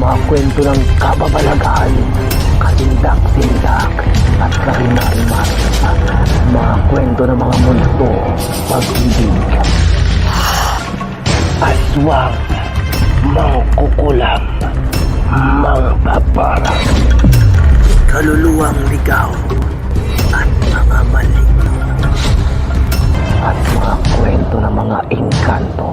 mga kwento ng kababalaghan, katindak-tindak, at karinariman. Mga kwento ng mga multo, pag-ibig. Aswang, mangkukulam, mangpaparang, kaluluwang ligaw, at mga maligno. At mga kwento ng mga engkanto.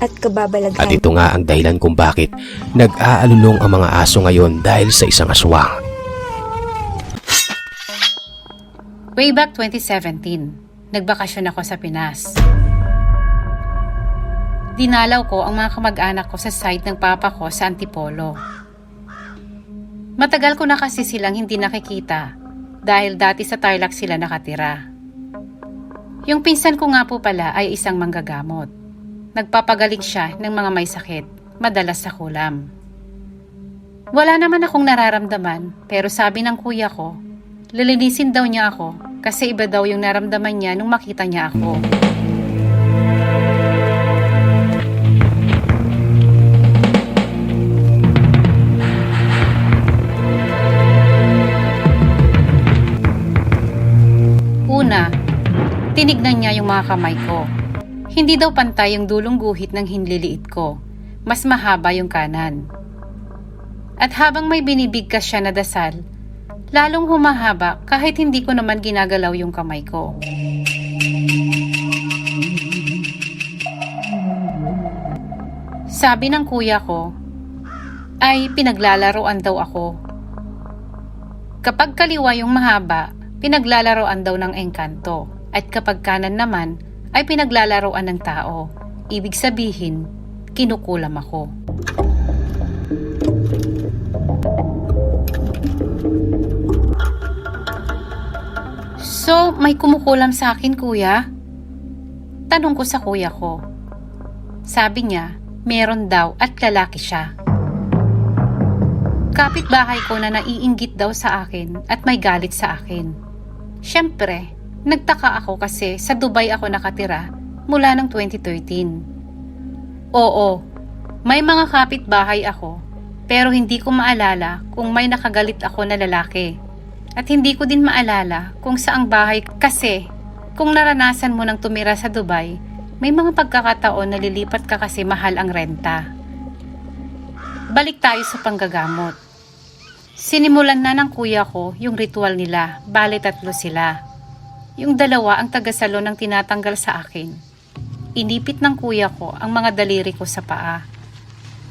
at kababalaghan. At ito nga ang dahilan kung bakit nag-aalulong ang mga aso ngayon dahil sa isang aswang. Way back 2017, nagbakasyon ako sa Pinas. Dinalaw ko ang mga kamag-anak ko sa site ng papa ko sa Antipolo. Matagal ko na kasi silang hindi nakikita dahil dati sa Tarlac sila nakatira. Yung pinsan ko nga po pala ay isang manggagamot. Nagpapagaling siya ng mga may sakit, madalas sa kulam. Wala naman akong nararamdaman pero sabi ng kuya ko, lilinisin daw niya ako kasi iba daw yung naramdaman niya nung makita niya ako. Una, tinignan niya yung mga kamay ko. Hindi daw pantay yung dulong guhit ng hinliliit ko. Mas mahaba yung kanan. At habang may binibigkas siya na dasal, lalong humahaba kahit hindi ko naman ginagalaw yung kamay ko. Sabi ng kuya ko, ay pinaglalaroan daw ako. Kapag kaliwa yung mahaba, pinaglalaroan daw ng engkanto. At kapag kanan naman, ay pinaglalaroan ng tao. Ibig sabihin, kinukulam ako. So, may kumukulam sa akin, kuya? Tanong ko sa kuya ko. Sabi niya, meron daw at lalaki siya. Kapitbahay ko na naiinggit daw sa akin at may galit sa akin. Siyempre, nagtaka ako kasi sa Dubai ako nakatira mula ng 2013. Oo, may mga kapitbahay ako pero hindi ko maalala kung may nakagalit ako na lalaki. At hindi ko din maalala kung saang bahay kasi kung naranasan mo nang tumira sa Dubai, may mga pagkakataon na lilipat ka kasi mahal ang renta. Balik tayo sa panggagamot. Sinimulan na ng kuya ko yung ritual nila, bali tatlo sila. Yung dalawa ang tagasalo ng tinatanggal sa akin. Inipit ng kuya ko ang mga daliri ko sa paa.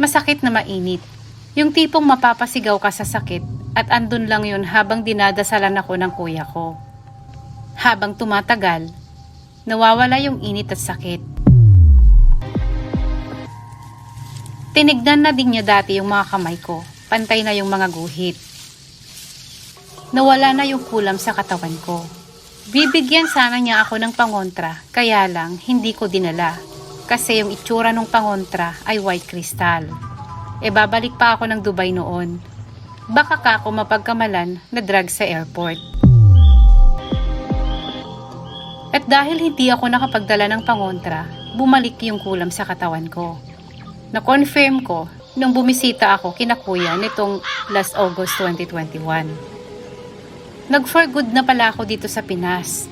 Masakit na mainit. Yung tipong mapapasigaw ka sa sakit at andun lang yun habang dinadasalan ako ng kuya ko. Habang tumatagal, nawawala yung init at sakit. Tinignan na din niya dati yung mga kamay ko. Pantay na yung mga guhit. Nawala na yung kulam sa katawan ko. Bibigyan sana niya ako ng pangontra, kaya lang hindi ko dinala. Kasi yung itsura ng pangontra ay white crystal. E babalik pa ako ng Dubai noon. Baka ka ako mapagkamalan na drug sa airport. At dahil hindi ako nakapagdala ng pangontra, bumalik yung kulam sa katawan ko. Na-confirm ko nung bumisita ako kina nitong last August 2021. Nag-for good na pala ako dito sa Pinas.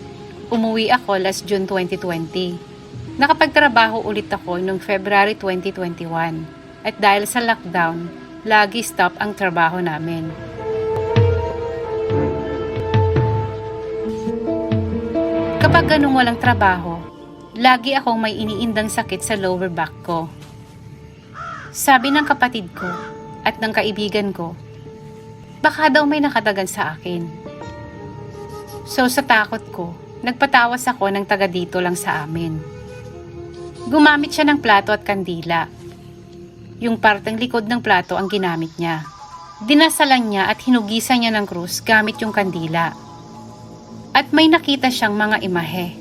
Umuwi ako last June 2020. Nakapagtrabaho ulit ako noong February 2021. At dahil sa lockdown, lagi stop ang trabaho namin. Kapag ganung walang trabaho, lagi akong may iniindang sakit sa lower back ko. Sabi ng kapatid ko at ng kaibigan ko, baka daw may nakadagan sa akin. So sa takot ko, nagpatawas ako ng taga dito lang sa amin. Gumamit siya ng plato at kandila Yung parteng likod ng plato ang ginamit niya. Dinasalan niya at hinugisan niya ng krus gamit yung kandila. At may nakita siyang mga imahe.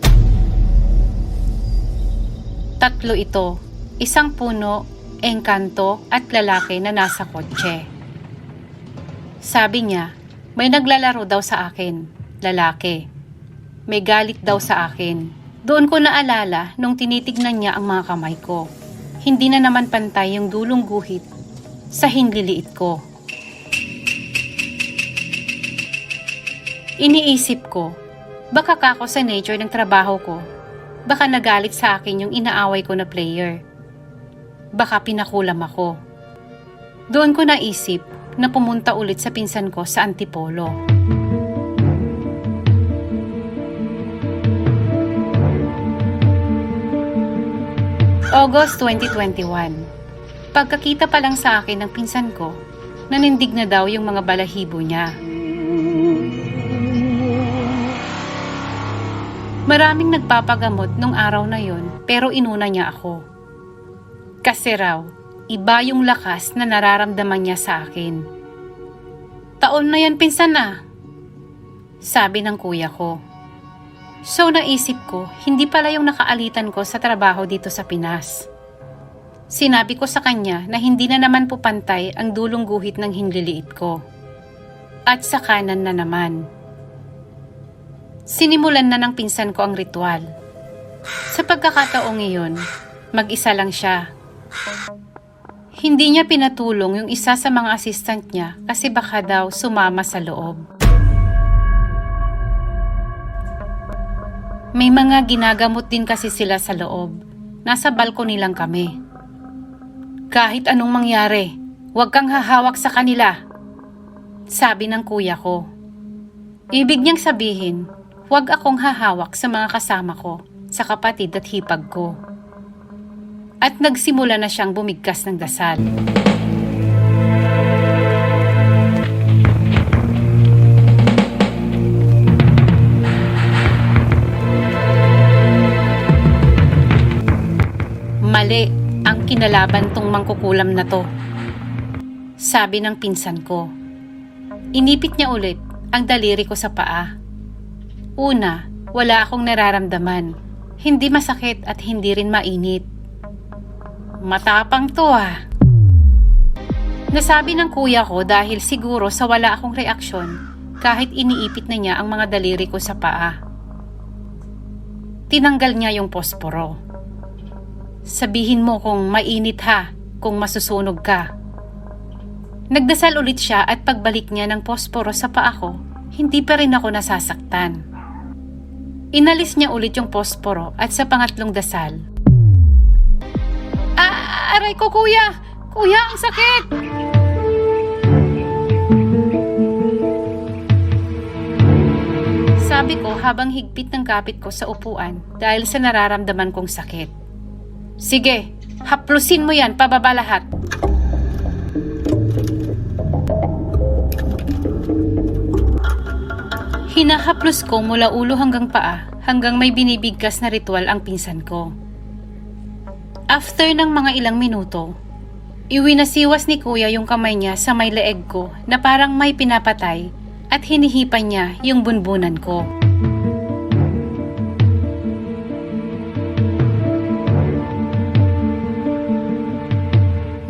Tatlo ito, isang puno, engkanto at lalaki na nasa kotse. Sabi niya, may naglalaro daw sa akin, lalaki. May galit daw sa akin. Doon ko naalala nung tinitignan niya ang mga kamay ko. Hindi na naman pantay yung dulong guhit sa hinliliit ko. Iniisip ko, baka kako sa nature ng trabaho ko, baka nagalit sa akin yung inaaway ko na player. Baka pinakulam ako. Doon ko naisip na pumunta ulit sa pinsan ko sa Antipolo. August 2021 Pagkakita pa lang sa akin ng pinsan ko, nanindig na daw yung mga balahibo niya. Maraming nagpapagamot nung araw na yon pero inuna niya ako. Kasi raw, iba yung lakas na nararamdaman niya sa akin. Taon na yan pinsan na, sabi ng kuya ko. So naisip ko, hindi pala yung nakaalitan ko sa trabaho dito sa Pinas. Sinabi ko sa kanya na hindi na naman po pantay ang dulong guhit ng hinliliit ko. At sa kanan na naman. Sinimulan na ng pinsan ko ang ritual. Sa pagkakataong iyon, mag-isa lang siya. Hindi niya pinatulong yung isa sa mga assistant niya kasi baka daw sumama sa loob. May mga ginagamot din kasi sila sa loob. Nasa balkoni lang kami. Kahit anong mangyari, huwag kang hahawak sa kanila. Sabi ng kuya ko. Ibig niyang sabihin, huwag akong hahawak sa mga kasama ko, sa kapatid at hipag ko. At nagsimula na siyang bumigkas ng dasal. Mali ang kinalaban tong mangkukulam na to. Sabi ng pinsan ko. Inipit niya ulit ang daliri ko sa paa. Una, wala akong nararamdaman. Hindi masakit at hindi rin mainit. Matapang to ah. Nasabi ng kuya ko dahil siguro sa wala akong reaksyon kahit iniipit na niya ang mga daliri ko sa paa. Tinanggal niya yung posporo. Sabihin mo kung mainit ha, kung masusunog ka. Nagdasal ulit siya at pagbalik niya ng posporo sa paa ko, hindi pa rin ako nasasaktan. Inalis niya ulit yung posporo at sa pangatlong dasal. Ah, aray ko kuya! Kuya, ang sakit! Sabi ko habang higpit ng kapit ko sa upuan dahil sa nararamdaman kong sakit. Sige, haplusin mo yan pababa lahat. Hinahaplos ko mula ulo hanggang paa hanggang may binibigkas na ritual ang pinsan ko. After ng mga ilang minuto, iwinasiwas ni kuya yung kamay niya sa may leeg ko na parang may pinapatay at hinihipan niya yung bunbunan ko.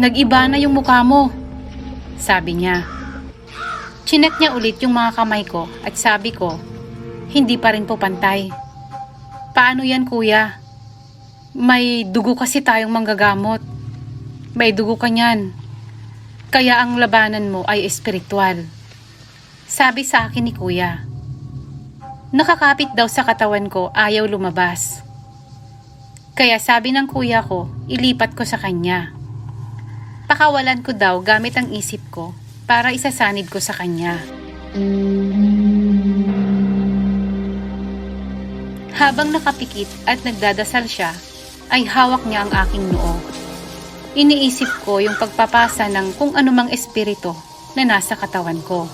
Nag-iba na yung mukha mo, sabi niya. Chinek niya ulit yung mga kamay ko at sabi ko, hindi pa rin po pantay. Paano yan kuya? May dugo kasi tayong manggagamot. May dugo ka niyan. Kaya ang labanan mo ay espiritual. Sabi sa akin ni kuya. Nakakapit daw sa katawan ko ayaw lumabas. Kaya sabi ng kuya ko, ilipat ko sa kanya. Pakawalan ko daw gamit ang isip ko para isasanid ko sa kanya. Habang nakapikit at nagdadasal siya, ay hawak niya ang aking noo. Iniisip ko yung pagpapasa ng kung anumang espiritu na nasa katawan ko.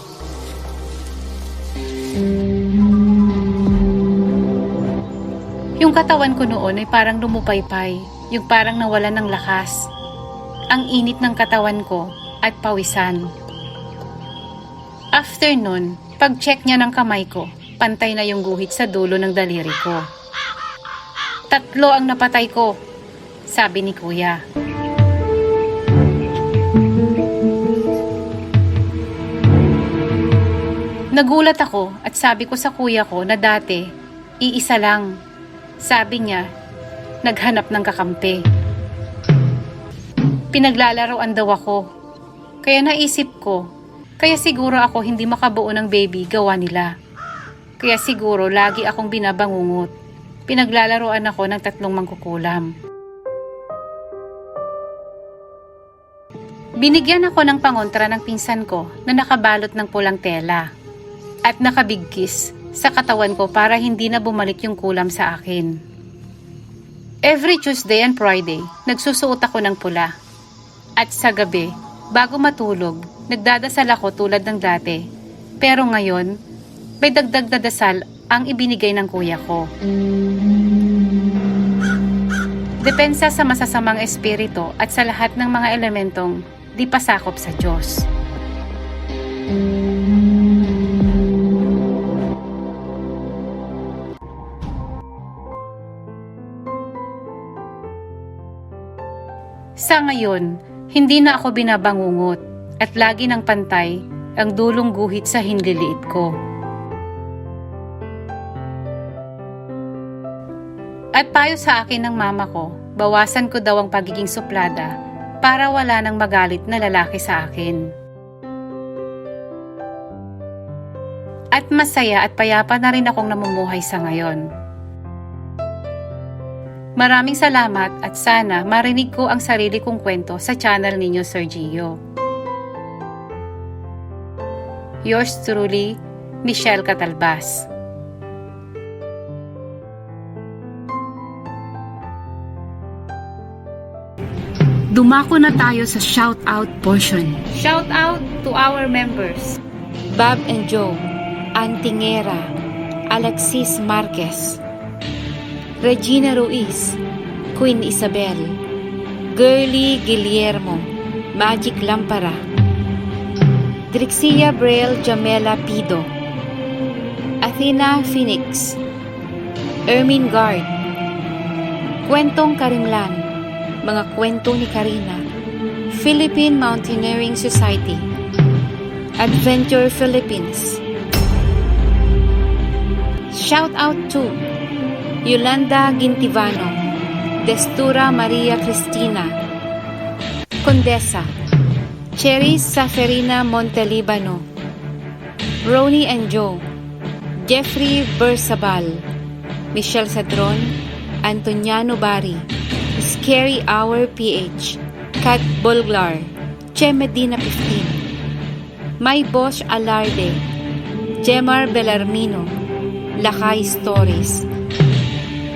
Yung katawan ko noon ay parang lumupaypay, yung parang nawalan ng lakas. Ang init ng katawan ko at pawisan. After nun, pag-check niya ng kamay ko, pantay na yung guhit sa dulo ng daliri ko. Tatlo ang napatay ko, sabi ni kuya. Nagulat ako at sabi ko sa kuya ko na dati, iisa lang. Sabi niya, naghanap ng kakampi. Pinaglalaroan daw ako. Kaya naisip ko, kaya siguro ako hindi makabuo ng baby gawa nila. Kaya siguro lagi akong binabangungot. Pinaglalaroan ako ng tatlong mangkukulam. Binigyan ako ng pangontra ng pinsan ko na nakabalot ng pulang tela at nakabigkis sa katawan ko para hindi na bumalik yung kulam sa akin. Every Tuesday and Friday, nagsusuot ako ng pula. At sa gabi, bago matulog, nagdadasal ako tulad ng dati. Pero ngayon, may dagdag na dasal ang ibinigay ng kuya ko. Depensa sa masasamang espiritu at sa lahat ng mga elementong di pasakop sa Diyos. Sa ngayon, hindi na ako binabangungot at lagi ng pantay ang dulong guhit sa hinliliit ko. At payo sa akin ng mama ko, bawasan ko daw ang pagiging suplada para wala nang magalit na lalaki sa akin. At masaya at payapa na rin akong namumuhay sa ngayon. Maraming salamat at sana marinig ko ang sarili kong kwento sa channel ninyo, Sir Gio. Yours truly, Michelle Catalbas. Dumako na tayo sa shoutout portion. Shout out to our members. Bob and Joe, Antingera, Alexis Marquez, Regina Ruiz, Queen Isabel, Girly Guillermo, Magic Lampara, Drixia Braille Jamela Pido, Athena Phoenix, Ermin Guard, Kwentong Karimlan, Mga Kwento ni Karina, Philippine Mountaineering Society, Adventure Philippines. Shout out to Yolanda Gintivano, Destura Maria Cristina, Condesa, Cherry Saferina Montelibano, Ronnie and Joe, Jeffrey Bersabal, Michelle Sadron, Antoniano Bari, Scary Hour PH, Kat Bulglar, Che Medina 15, My Boss Alarde, Jemar Belarmino, Lakay Stories,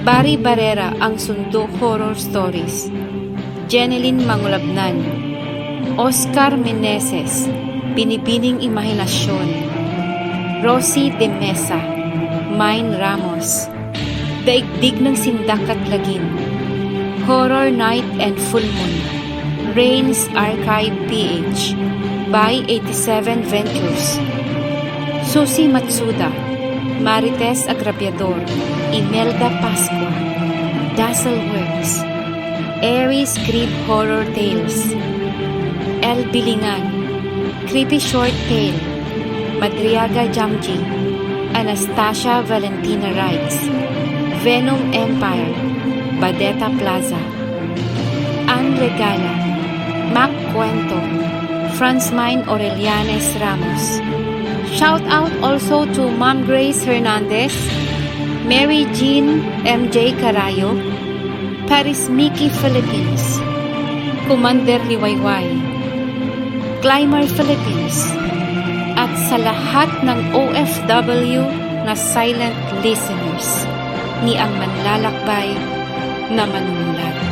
Barry Barrera ang Sundo Horror Stories, Jeneline Mangulabnan, Oscar Meneses, Binibining Imahinasyon, Rosie De Mesa, Mine Ramos, Daigdig ng Sindak at Lagin, Horror Night and Full Moon, Rains Archive PH, by 87 Ventures, Susie Matsuda, Marites Agrapiador, Imelda Pascua, Dazzle Works, Aries Crib Horror Tales, El Bilingan, Creepy Short Tale, Madriaga Jamji, Anastasia Valentina Wrights, Venom Empire, Badeta Plaza, Ann Regala, Mac Cuento, Francmine Aurelianes Ramos. Shout out also to Mom Grace Hernandez, Mary Jean MJ Carayo, Paris Mickey Philippines, Commander Liwayway, Climber Philippines, at sa lahat ng OFW na silent listeners ni ang manlalakbay na manunulat.